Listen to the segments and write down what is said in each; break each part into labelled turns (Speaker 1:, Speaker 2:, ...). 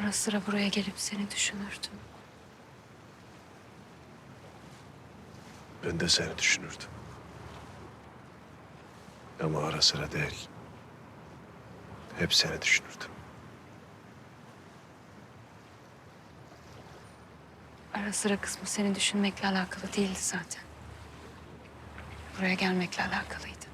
Speaker 1: Ara sıra buraya gelip seni düşünürdüm.
Speaker 2: Ben de seni düşünürdüm. Ama ara sıra değil. Hep seni düşünürdüm.
Speaker 1: Ara sıra kısmı seni düşünmekle alakalı değildi zaten. Buraya gelmekle alakalıydı.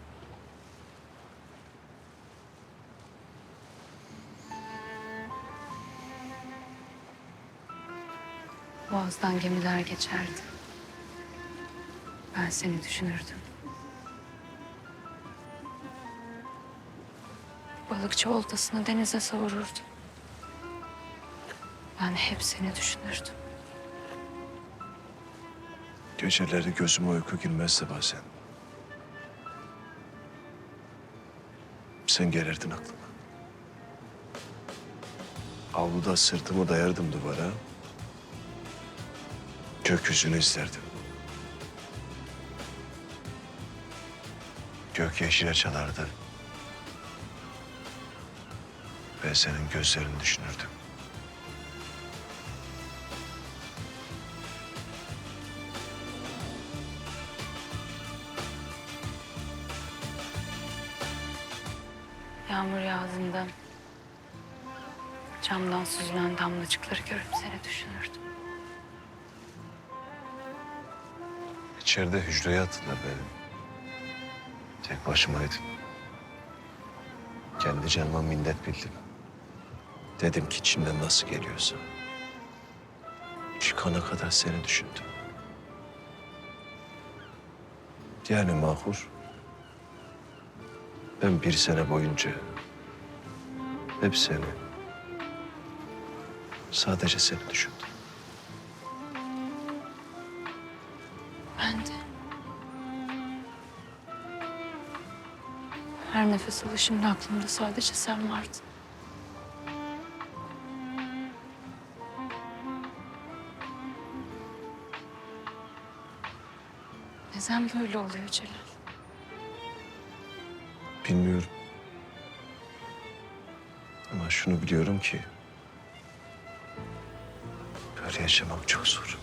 Speaker 1: Boğazdan gemiler geçerdi. Ben seni düşünürdüm. Balıkçı oltasını denize savururdu. Ben hep seni düşünürdüm.
Speaker 2: Geceleri gözüme uyku girmezdi bazen. Sen gelirdin aklıma. Avluda sırtımı dayardım duvara. Gökyüzünü izlerdim. Gök yeşile çalardı. Ve senin gözlerini düşünürdüm.
Speaker 1: Yağmur yağdığında camdan süzülen damlacıkları görüp seni düşünürdüm.
Speaker 2: İçeride hücreye attılar beni. Tek başımaydım. Kendi canıma minnet bildim. Dedim ki içimden nasıl geliyorsa. Çıkana kadar seni düşündüm. Yani Mahur, ben bir sene boyunca hep seni, sadece seni düşündüm.
Speaker 1: Her nefes alışımda aklımda sadece sen vardın. Neden böyle oluyor Celal?
Speaker 2: Bilmiyorum. Ama şunu biliyorum ki... ...böyle yaşamak çok zor.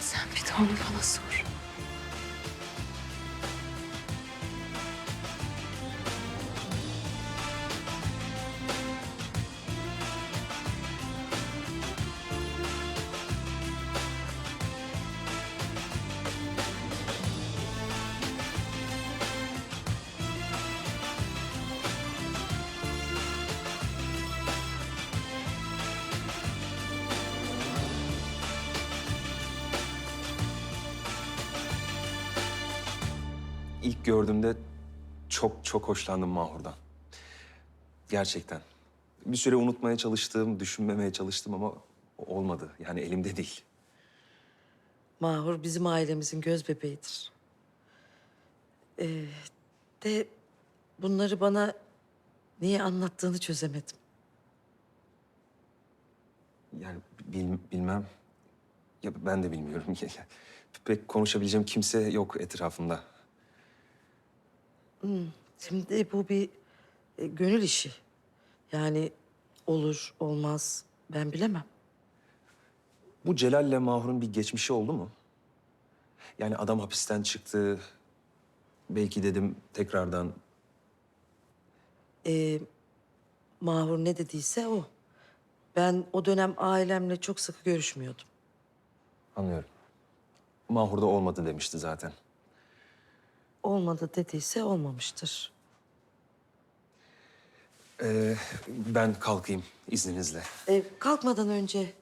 Speaker 1: Sen bir de onu bana sor.
Speaker 3: İlk gördüğümde çok çok hoşlandım Mahur'dan. Gerçekten. Bir süre unutmaya çalıştım, düşünmemeye çalıştım ama olmadı. Yani elimde değil.
Speaker 4: Mahur bizim ailemizin göz bebeğidir. Ee, de bunları bana niye anlattığını çözemedim.
Speaker 3: Yani bil- bilmem. Ya ben de bilmiyorum. Pek konuşabileceğim kimse yok etrafımda.
Speaker 4: Şimdi bu bir e, gönül işi. Yani olur, olmaz ben bilemem.
Speaker 3: Bu Celal'le Mahur'un bir geçmişi oldu mu? Yani adam hapisten çıktı. Belki dedim tekrardan
Speaker 4: Ee, Mahur ne dediyse o. Ben o dönem ailemle çok sıkı görüşmüyordum.
Speaker 3: anlıyorum. Mahur da olmadı demişti zaten.
Speaker 4: Olmadı dediyse olmamıştır.
Speaker 3: Ee, ben kalkayım izninizle.
Speaker 4: Ee, kalkmadan önce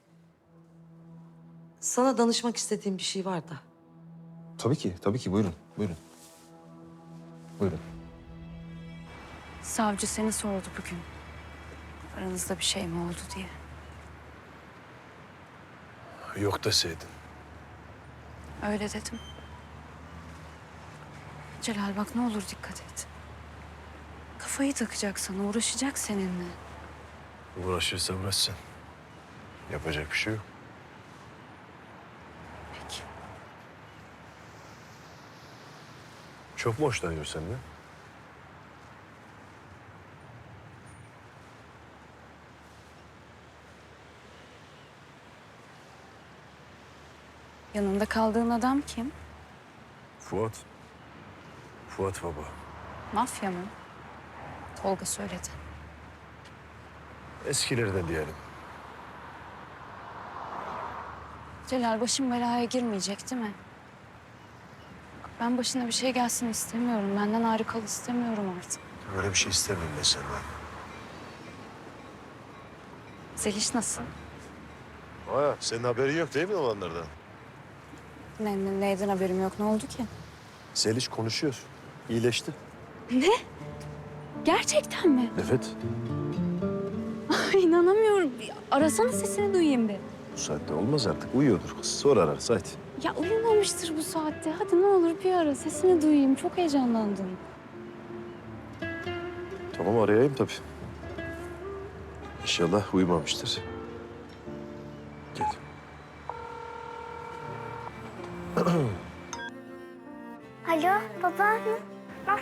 Speaker 4: sana danışmak istediğim bir şey var da.
Speaker 3: Tabii ki, tabii ki. Buyurun, buyurun. Buyurun.
Speaker 1: Savcı seni sordu bugün. Aranızda bir şey mi oldu diye.
Speaker 2: Yok deseydin.
Speaker 1: Öyle dedim. Celal bak ne olur dikkat et. Kafayı takacak sana, uğraşacak seninle.
Speaker 2: Uğraşırsa uğraşsın. Yapacak bir şey yok.
Speaker 1: Peki.
Speaker 2: Çok mu hoşlanıyor seninle?
Speaker 1: Yanında kaldığın adam kim?
Speaker 2: Fuat. Fuat baba.
Speaker 1: Mafya mı? Tolga söyledi.
Speaker 2: Eskilerden diyelim.
Speaker 1: Celal başım belaya girmeyecek değil mi? Bak, Ben başına bir şey gelsin istemiyorum. Benden ayrı kal istemiyorum artık.
Speaker 2: Öyle bir şey istemiyorum ben senden.
Speaker 1: Zeliş nasıl?
Speaker 2: Aa, senin haberin yok değil mi olanlardan?
Speaker 1: Ne, ne- neyden haberim yok? Ne oldu ki?
Speaker 2: Zeliş konuşuyor. İyileşti.
Speaker 1: Gerçekten mi?
Speaker 2: Evet.
Speaker 1: Ay, inanamıyorum. Bir Arasana sesini duyayım bir.
Speaker 2: Bu saatte olmaz artık. Uyuyordur kız. Sonra ararız hadi.
Speaker 1: Ya uyumamıştır bu saatte. Hadi ne olur bir ara sesini duyayım. Çok heyecanlandım.
Speaker 2: Tamam arayayım tabii. İnşallah uyumamıştır. Gel.
Speaker 5: Alo baba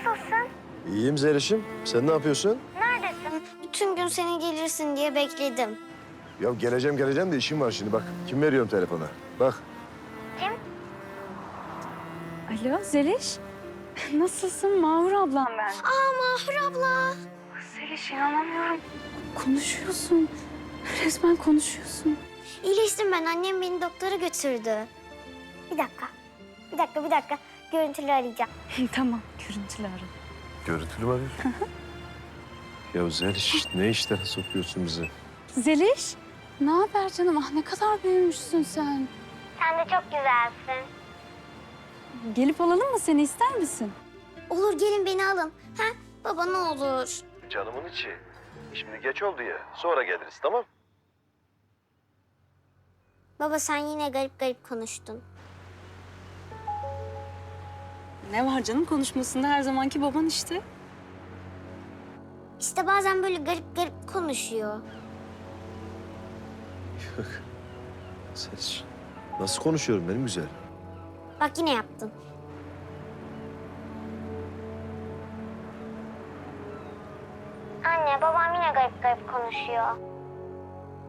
Speaker 5: nasılsın?
Speaker 2: İyiyim Zeliş'im. Sen ne yapıyorsun?
Speaker 5: Neredesin? Bütün gün seni gelirsin diye bekledim.
Speaker 2: Ya geleceğim geleceğim de işim var şimdi bak. Kim veriyorum telefona? Bak.
Speaker 1: Alo Zeliş. Nasılsın? Mahur ablam ben.
Speaker 5: Aa Mahur abla.
Speaker 1: Zeliş inanamıyorum. Konuşuyorsun. Resmen konuşuyorsun.
Speaker 5: İyileştim ben annem beni doktora götürdü. Bir dakika. Bir dakika bir dakika. Görüntülü arayacağım.
Speaker 1: tamam görüntülü ara.
Speaker 2: Görüntülü var ya. ya Zeliş ne işlere sokuyorsun bizi?
Speaker 1: Zeliş. Ne haber canım? Ah ne kadar büyümüşsün sen.
Speaker 5: Sen de çok güzelsin.
Speaker 1: Gelip alalım mı seni ister misin?
Speaker 5: Olur gelin beni alın. Ha? Baba ne olur.
Speaker 2: Canımın içi. Şimdi geç oldu ya. Sonra geliriz tamam
Speaker 5: Baba sen yine garip garip konuştun.
Speaker 1: Ne var canım konuşmasında her zamanki baban işte.
Speaker 5: İşte bazen böyle garip garip konuşuyor.
Speaker 2: Zeliş. Nasıl konuşuyorum benim güzel?
Speaker 5: Bak yine yaptın. Anne babam yine garip garip konuşuyor.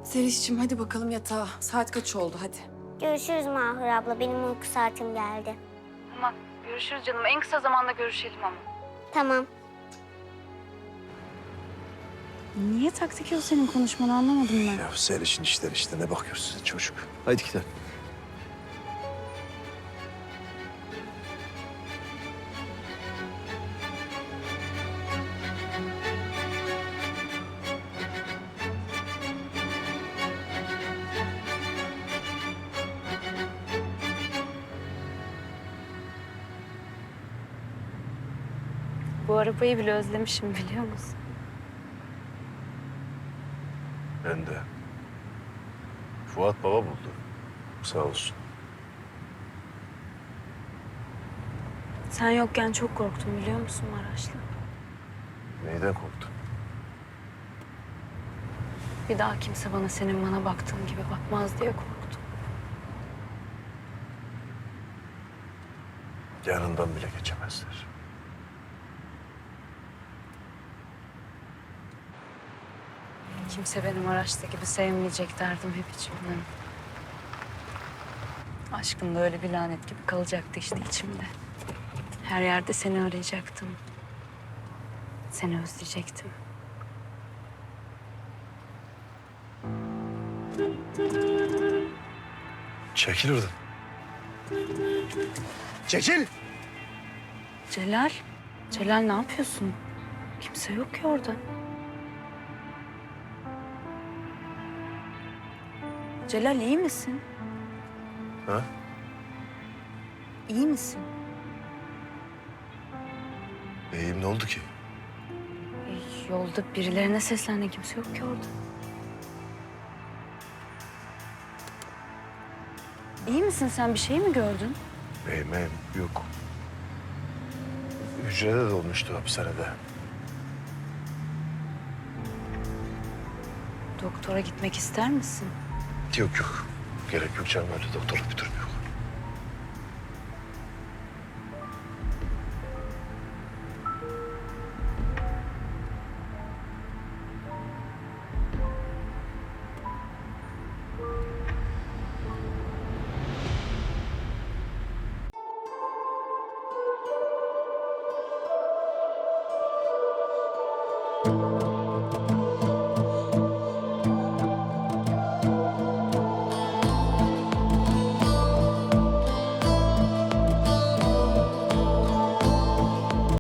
Speaker 6: Zeliş'cim hadi bakalım yatağa. Saat kaç oldu hadi.
Speaker 5: Görüşürüz Mahur abla. Benim uyku saatim geldi.
Speaker 1: Tamam görüşürüz canım. En kısa zamanda görüşelim ama.
Speaker 5: Tamam.
Speaker 1: Niye taktik o senin konuşmanı anlamadım ben.
Speaker 2: Ya Zeliş'in işleri işte ne bakıyorsun çocuk? Haydi gidelim.
Speaker 1: Bu arabayı bile özlemişim biliyor musun?
Speaker 2: Ben de. Fuat baba buldu. Sağ olsun.
Speaker 1: Sen yokken çok korktum biliyor musun Maraşlı?
Speaker 2: Neyden korktun?
Speaker 1: Bir daha kimse bana senin bana baktığın gibi bakmaz diye korktum.
Speaker 2: Yanından bile geçemezler.
Speaker 1: Kimse benim Maraşlı gibi sevmeyecek derdim hep içimden. Aşkın da öyle bir lanet gibi kalacaktı işte içimde. Her yerde seni arayacaktım. Seni özleyecektim.
Speaker 2: Çekil oradan. Çekil!
Speaker 1: Celal, Celal ne yapıyorsun? Kimse yok ki orada. Celal iyi misin?
Speaker 2: Ha?
Speaker 1: İyi misin?
Speaker 2: İyiyim ne oldu ki?
Speaker 1: E, Yolda birilerine seslendi kimse yok ki orada. İyi misin sen bir şey mi gördün?
Speaker 2: İyiyim iyiyim. Yok. Hücrede dolmuştu hapishanede.
Speaker 1: Doktora gitmek ister misin?
Speaker 2: Yok yok. Gerek yok canım öyle doktorluk bir durum